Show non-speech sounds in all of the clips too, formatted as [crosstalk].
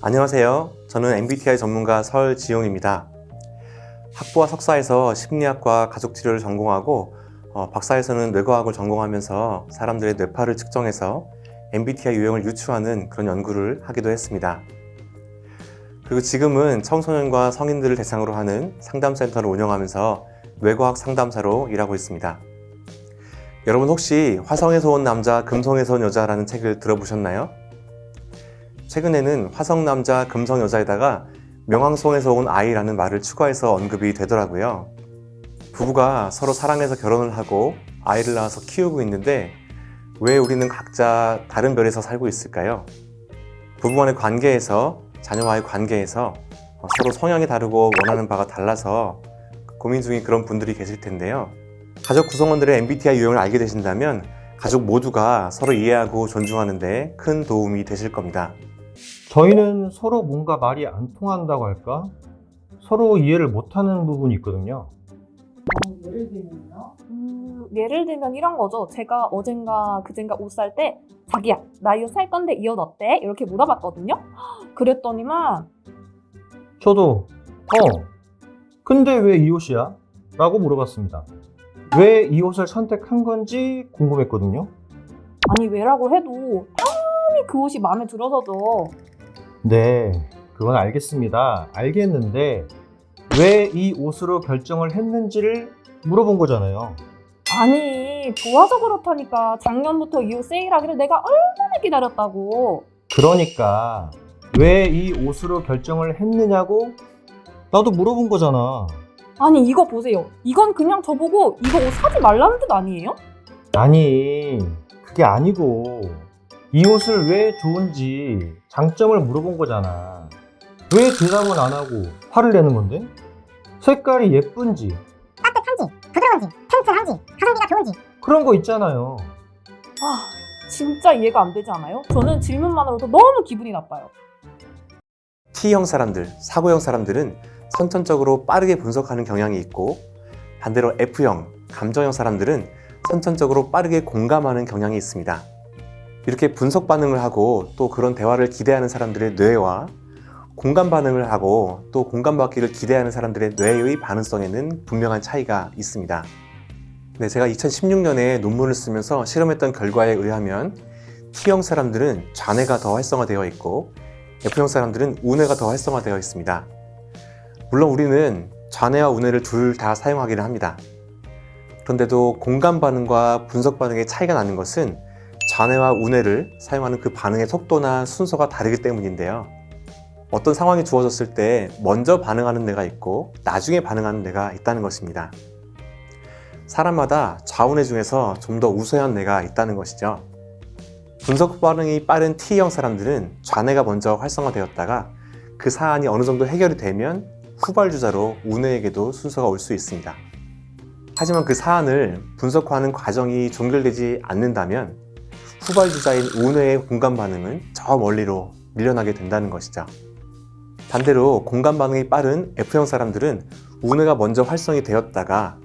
안녕하세요. 저는 MBTI 전문가 설지용입니다. 학부와 석사에서 심리학과 가족치료를 전공하고 어, 박사에서는 뇌과학을 전공하면서 사람들의 뇌파를 측정해서 MBTI 유형을 유추하는 그런 연구를 하기도 했습니다. 그리고 지금은 청소년과 성인들을 대상으로 하는 상담센터를 운영하면서 뇌과학 상담사로 일하고 있습니다. 여러분 혹시 화성에서 온 남자, 금성에서 온 여자라는 책을 들어보셨나요? 최근에는 화성 남자, 금성 여자에다가 명왕성에서 온 아이라는 말을 추가해서 언급이 되더라고요. 부부가 서로 사랑해서 결혼을 하고 아이를 낳아서 키우고 있는데 왜 우리는 각자 다른 별에서 살고 있을까요? 부부 간의 관계에서 자녀와의 관계에서 서로 성향이 다르고 원하는 바가 달라서 고민 중인 그런 분들이 계실 텐데요. 가족 구성원들의 MBTI 유형을 알게 되신다면 가족 모두가 서로 이해하고 존중하는 데 큰 도움이 되실 겁니다. 저희는 서로 뭔가 말이 안 통한다고 할까? 서로 이해를 못하는 부분이 있거든요. 어, 예를 들면요. 음, 예를 들면 이런 거죠. 제가 어젠가 그젠가 옷 살 때 자기야 나 이 옷 살 건데 이 옷 어때? 이렇게 물어봤거든요. [gasps] 그랬더니만 저도 어 근데 왜 이 옷이야? 라고 물어봤습니다. 왜 이 옷을 선택한 건지 궁금했거든요. 아니 왜라고 해도 당연히 그 옷이 마음에 들어서죠. 네, 그건 알겠습니다. 알겠는데 왜 이 옷으로 결정을 했는지를 물어본 거잖아요. 아니 좋아서 그렇다니까 작년부터 이 옷 세일하기를 내가 얼마나 기다렸다고. 그러니까 왜 이 옷으로 결정을 했느냐고 나도 물어본 거잖아. 아니 이거 보세요. 이건 그냥 저보고 이거 옷 사지 말라는 뜻 아니에요? 아니, 그게 아니고, 이 옷을 왜 좋은지 장점을 물어본 거잖아. 왜 대답은 안 하고 화를 내는 건데? 색깔이 예쁜지, 따뜻한지, 부드러운지, 튼튼한지, 가성비가 좋은지 그런 거 있잖아요. 아 진짜 이해가 안 되지 않아요? 저는 질문만으로도 너무 기분이 나빠요. T형 사람들, 사고형 사람들은 선천적으로 빠르게 분석하는 경향이 있고 반대로 F형, 감정형 사람들은 선천적으로 빠르게 공감하는 경향이 있습니다. 이렇게 분석 반응을 하고 또 그런 대화를 기대하는 사람들의 뇌와 공감 반응을 하고 또 공감받기를 기대하는 사람들의 뇌의 반응성에는 분명한 차이가 있습니다. 네, 제가 2016년에 논문을 쓰면서 실험했던 결과에 의하면 T형 사람들은 좌뇌가 더 활성화되어 있고 F형 사람들은 우뇌가 더 활성화되어 있습니다. 물론 우리는 좌뇌와 우뇌를 둘 다 사용하기는 합니다. 그런데도 공감 반응과 분석 반응의 차이가 나는 것은 좌뇌와 우뇌를 사용하는 그 반응의 속도나 순서가 다르기 때문인데요. 어떤 상황이 주어졌을 때 먼저 반응하는 뇌가 있고 나중에 반응하는 뇌가 있다는 것입니다. 사람마다 좌우뇌 중에서 좀 더 우수한 뇌가 있다는 것이죠. 분석 반응이 빠른 T형 사람들은 좌뇌가 먼저 활성화되었다가 그 사안이 어느 정도 해결이 되면 후발주자로 우뇌에게도 순서가 올 수 있습니다. 하지만 그 사안을 분석하는 과정이 종결되지 않는다면 후발주자인 우뇌의 공감 반응은 저 멀리로 밀려나게 된다는 것이죠. 반대로 공감 반응이 빠른 F형 사람들은 우뇌가 먼저 활성이 되었다가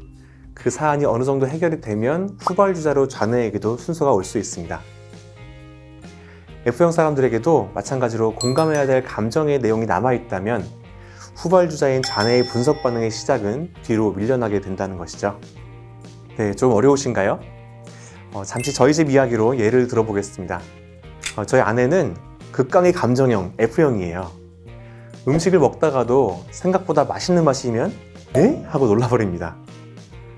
그 사안이 어느 정도 해결이 되면 후발주자로 좌뇌에게도 순서가 올 수 있습니다. F형 사람들에게도 마찬가지로 공감해야 될 감정의 내용이 남아있다면 후발주자인 좌뇌의 분석 반응의 시작은 뒤로 밀려나게 된다는 것이죠. 네, 좀 어려우신가요? 어, 잠시 저희 집 이야기로 예를 들어보겠습니다. 어, 저희 아내는 극강의 감정형 F형이에요. 음식을 먹다가도 생각보다 맛있는 맛이면 네? 하고 놀라버립니다.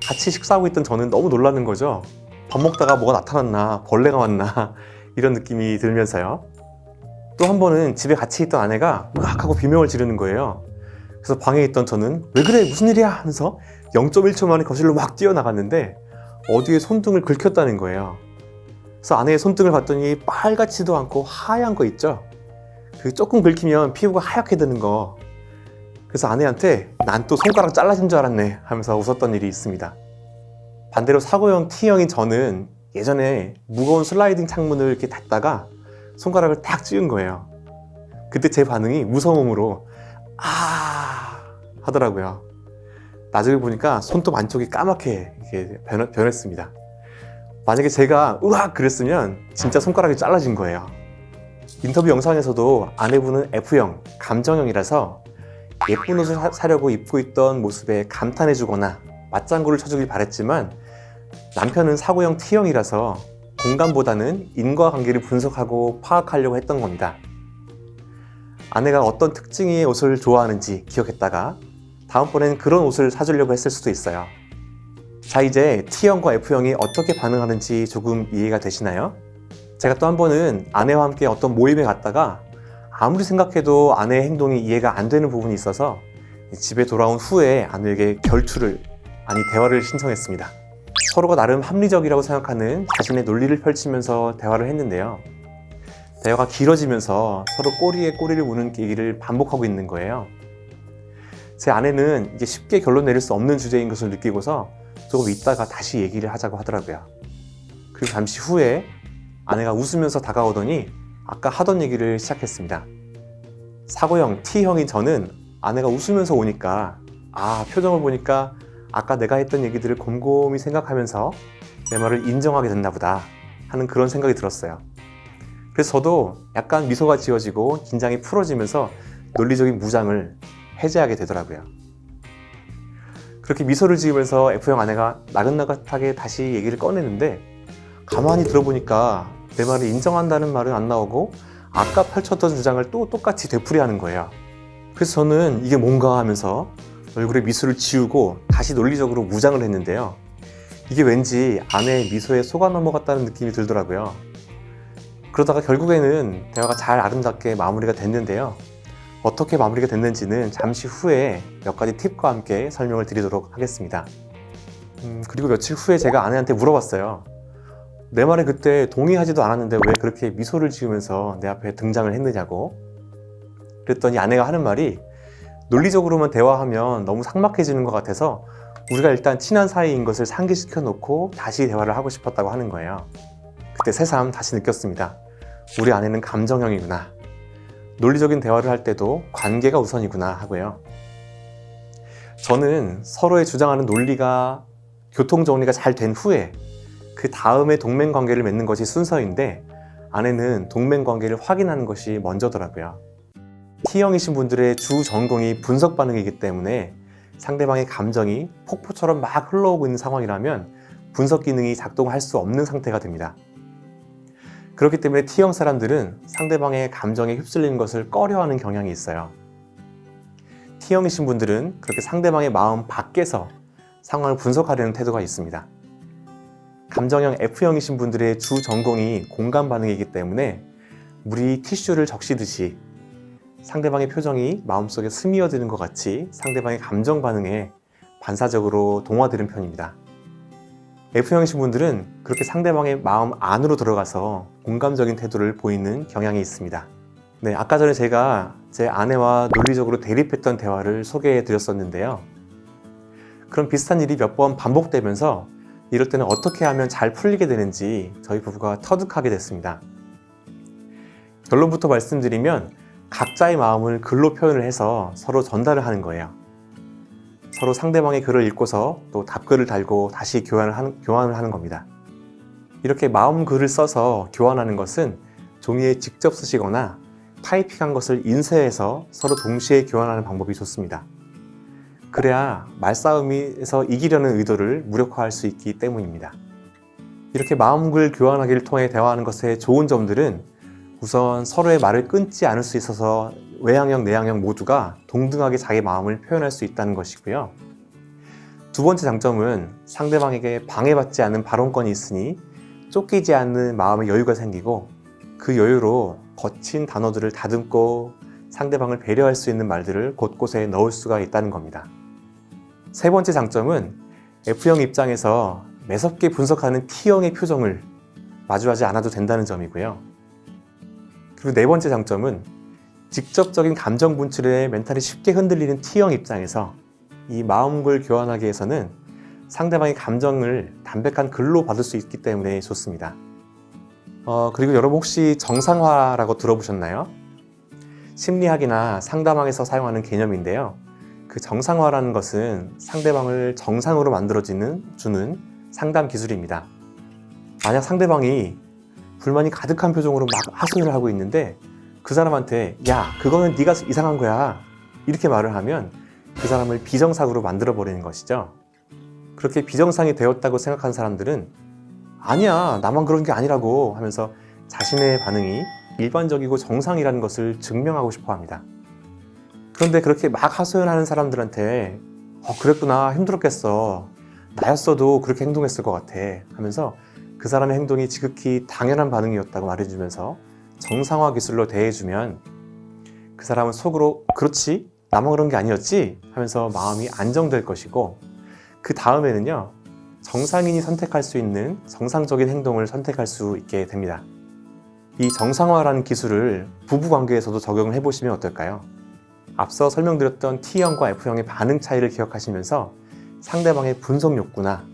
같이 식사하고 있던 저는 너무 놀라는 거죠. 밥 먹다가 뭐가 나타났나, 벌레가 왔나, [laughs] 이런 느낌이 들면서요. 또 한 번은 집에 같이 있던 아내가 으악 하고 비명을 지르는 거예요. 그래서 방에 있던 저는 왜 그래 무슨 일이야 하면서 0.1초 만에 거실로 막 뛰어나갔는데 어디에 손등을 긁혔다는 거예요. 그래서 아내의 손등을 봤더니 빨갛지도 않고 하얀 거 있죠. 그 조금 긁히면 피부가 하얗게 되는 거. 그래서 아내한테 난 또 손가락 잘라진 줄 알았네 하면서 웃었던 일이 있습니다. 반대로 사고형 T형인 저는 예전에 무거운 슬라이딩 창문을 이렇게 닫다가 손가락을 딱 찌은 거예요. 그때 제 반응이 무서움으로 아 하더라고요. 나중에 보니까 손톱 안쪽이 까맣게 이렇게 변, 변했습니다. 만약에 제가 으악 그랬으면 진짜 손가락이 잘라진 거예요. 인터뷰 영상에서도 아내분은 F형, 감정형이라서 예쁜 옷을 사- 사려고 입고 있던 모습에 감탄해주거나 맞장구를 쳐주길 바랬지만 남편은 사고형 T형이라서 공감보다는 인과관계를 분석하고 파악하려고 했던 겁니다. 아내가 어떤 특징의 옷을 좋아하는지 기억했다가 다음번엔 그런 옷을 사주려고 했을 수도 있어요. 자, 이제 T형과 F형이 어떻게 반응하는지 조금 이해가 되시나요? 제가 또 한 번은 아내와 함께 어떤 모임에 갔다가 아무리 생각해도 아내의 행동이 이해가 안 되는 부분이 있어서 집에 돌아온 후에 아내에게 결투를, 아니 대화를 신청했습니다. 서로가 나름 합리적이라고 생각하는 자신의 논리를 펼치면서 대화를 했는데요. 대화가 길어지면서 서로 꼬리에 꼬리를 무는 얘기를 반복하고 있는 거예요. 제 아내는 이게 쉽게 결론 내릴 수 없는 주제인 것을 느끼고서 조금 있다가 다시 얘기를 하자고 하더라고요. 그리고 잠시 후에 아내가 웃으면서 다가오더니 아까 하던 얘기를 시작했습니다. 사고형 T형인 저는 아내가 웃으면서 오니까 아 표정을 보니까 아까 내가 했던 얘기들을 곰곰이 생각하면서 내 말을 인정하게 됐나 보다 하는 그런 생각이 들었어요. 그래서 저도 약간 미소가 지어지고 긴장이 풀어지면서 논리적인 무장을 해제하게 되더라고요. 그렇게 미소를 지으면서 F형 아내가 나긋나긋하게 다시 얘기를 꺼내는데 가만히 들어보니까 내 말을 인정한다는 말은 안 나오고 아까 펼쳤던 주장을 또 똑같이 되풀이하는 거예요. 그래서 저는 이게 뭔가 하면서 얼굴에 미소를 지우고 다시 논리적으로 무장을 했는데요. 이게 왠지 아내의 미소에 속아 넘어갔다는 느낌이 들더라고요. 그러다가 결국에는 대화가 잘 아름답게 마무리가 됐는데요. 어떻게 마무리가 됐는지는 잠시 후에 몇 가지 팁과 함께 설명을 드리도록 하겠습니다. 음, 그리고 며칠 후에 제가 아내한테 물어봤어요. 내 말에 그때 동의하지도 않았는데 왜 그렇게 미소를 지으면서 내 앞에 등장을 했느냐고. 그랬더니 아내가 하는 말이 논리적으로만 대화하면 너무 삭막해지는 것 같아서 우리가 일단 친한 사이인 것을 상기시켜 놓고 다시 대화를 하고 싶었다고 하는 거예요. 그때 새삼 다시 느꼈습니다. 우리 아내는 감정형이구나. 논리적인 대화를 할 때도 관계가 우선이구나 하고요. 저는 서로의 주장하는 논리가 교통 정리가 잘 된 후에 그 다음에 동맹 관계를 맺는 것이 순서인데 아내는 동맹 관계를 확인하는 것이 먼저더라고요. T형이신 분들의 주 전공이 분석 반응이기 때문에 상대방의 감정이 폭포처럼 막 흘러오고 있는 상황이라면 분석 기능이 작동할 수 없는 상태가 됩니다. 그렇기 때문에 T형 사람들은 상대방의 감정에 휩쓸리는 것을 꺼려하는 경향이 있어요. T형이신 분들은 그렇게 상대방의 마음 밖에서 상황을 분석하려는 태도가 있습니다. 감정형 F형이신 분들의 주 전공이 공감 반응이기 때문에 물이 티슈를 적시듯이 상대방의 표정이 마음속에 스미어드는 것 같이 상대방의 감정 반응에 반사적으로 동화되는 편입니다. F형이신 분들은 그렇게 상대방의 마음 안으로 들어가서 공감적인 태도를 보이는 경향이 있습니다. 네, 아까 전에 제가 제 아내와 논리적으로 대립했던 대화를 소개해 드렸었는데요. 그런 비슷한 일이 몇 번 반복되면서 이럴 때는 어떻게 하면 잘 풀리게 되는지 저희 부부가 터득하게 됐습니다. 결론부터 말씀드리면 각자의 마음을 글로 표현을 해서 서로 전달을 하는 거예요. 서로 상대방의 글을 읽고서 또 답글을 달고 다시 교환을 하는, 교환을 하는 겁니다. 이렇게 마음 글을 써서 교환하는 것은 종이에 직접 쓰시거나 타이핑한 것을 인쇄해서 서로 동시에 교환하는 방법이 좋습니다. 그래야 말싸움에서 이기려는 의도를 무력화할 수 있기 때문입니다. 이렇게 마음글 교환하기를 통해 대화하는 것의 좋은 점들은 우선 서로의 말을 끊지 않을 수 있어서 외향형, 내향형 모두가 동등하게 자기 마음을 표현할 수 있다는 것이고요. 두 번째 장점은 상대방에게 방해받지 않는 발언권이 있으니 쫓기지 않는 마음의 여유가 생기고 그 여유로 거친 단어들을 다듬고 상대방을 배려할 수 있는 말들을 곳곳에 넣을 수가 있다는 겁니다. 세 번째 장점은 F형 입장에서 매섭게 분석하는 T형의 표정을 마주하지 않아도 된다는 점이고요. 그리고 네 번째 장점은 직접적인 감정 분출에 멘탈이 쉽게 흔들리는 T형 입장에서 이 마음글 교환하기 위해서는 상대방의 감정을 담백한 글로 받을 수 있기 때문에 좋습니다. 어, 그리고 여러분 혹시 정상화라고 들어보셨나요? 심리학이나 상담학에서 사용하는 개념인데요. 그 정상화라는 것은 상대방을 정상으로 만들어지는 주는 상담 기술입니다. 만약 상대방이 불만이 가득한 표정으로 막 하소연을 하고 있는데 그 사람한테 야 그거는 네가 이상한 거야. 이렇게 말을 하면 그 사람을 비정상으로 만들어 버리는 것이죠. 그렇게 비정상이 되었다고 생각한 사람들은 아니야 나만 그런 게 아니라고. 하면서 자신의 반응이 일반적이고 정상이라는 것을 증명하고 싶어 합니다. 그런데 그렇게 막 하소연하는 사람들한테 어, 그랬구나. 힘들었겠어. 나였어도 그렇게 행동했을 것 같아. 하면서 그 사람의 행동이 지극히 당연한 반응이었다고 말해주면서 정상화 기술로 대해주면 그 사람은 속으로 그렇지 나만 그런 게 아니었지 하면서 마음이 안정될 것이고 그 다음에는요 정상인이 선택할 수 있는 정상적인 행동을 선택할 수 있게 됩니다. 이 정상화라는 기술을 부부 관계에서도 적용을 해보시면 어떨까요? 앞서 설명드렸던 T형과 F형의 반응 차이를 기억하시면서 상대방의 분석 욕구나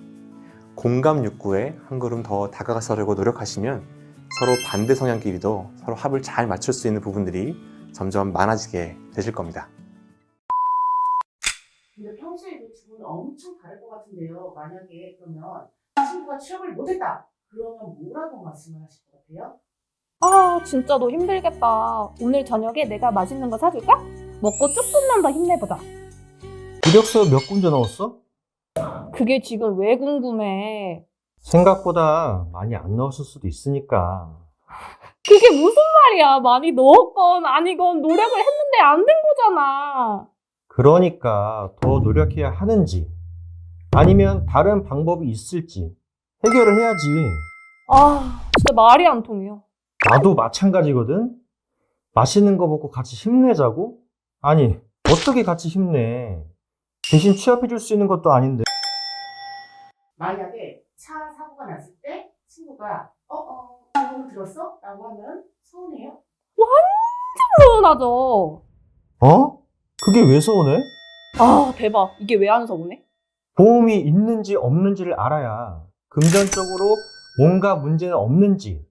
공감 욕구에 한 걸음 더 다가가서려고 노력하시면 서로 반대 성향끼리도 서로 합을 잘 맞출 수 있는 부분들이 점점 많아지게 되실 겁니다. 근데 평소에도 두 분은 엄청 다를 것 같은데요. 만약에 그러면 친구가 취업을 못했다. 그러면 뭐라고 말씀을 하실 것 같아요? 아, 진짜 너 힘들겠다. 오늘 저녁에 내가 맛있는 거 사줄까? 먹고 조금만 더 힘내보자. 이력서 몇 군데 넣었어? 그게 지금 왜 궁금해? 생각보다 많이 안 넣었을 수도 있으니까. 그게 무슨 말이야? 많이 넣었건 아니건 노력을 했는데 안 된 거잖아. 그러니까 더 노력해야 하는지, 아니면 다른 방법이 있을지 해결을 해야지. 아, 진짜 말이 안 통해요. 나도 마찬가지거든? 맛있는 거 먹고 같이 힘내자고? 아니, 어떻게 같이 힘내? 대신 취업해줄 수 있는 것도 아닌데. 만약에 차 사고가 났을 때 친구가 어어 이거 들었어? 라고 하면 서운해요? 서운하죠. 어? 그게 왜 서운해? 아, 대박. 이게 왜 안 서운해? 보험이 있는지 없는지를 알아야 금전적으로 뭔가 문제는 없는지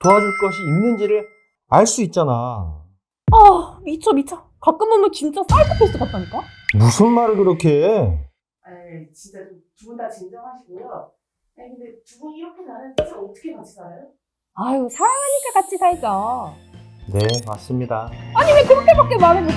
도와줄 것이 있는지를 알 수 있잖아. 아, 미쳐, 미쳐. 가끔 보면 진짜 사이코패스 같다니까? 무슨 말을 그렇게 해? 에이 진짜 두 분 다 진정하시고요. 아니 근데 두 분 이렇게 사는데 어떻게 같이 살아요? 아유, 사랑하니까 같이 살자. 네, 맞습니다. 아니, 왜 그렇게밖에 말을 못해?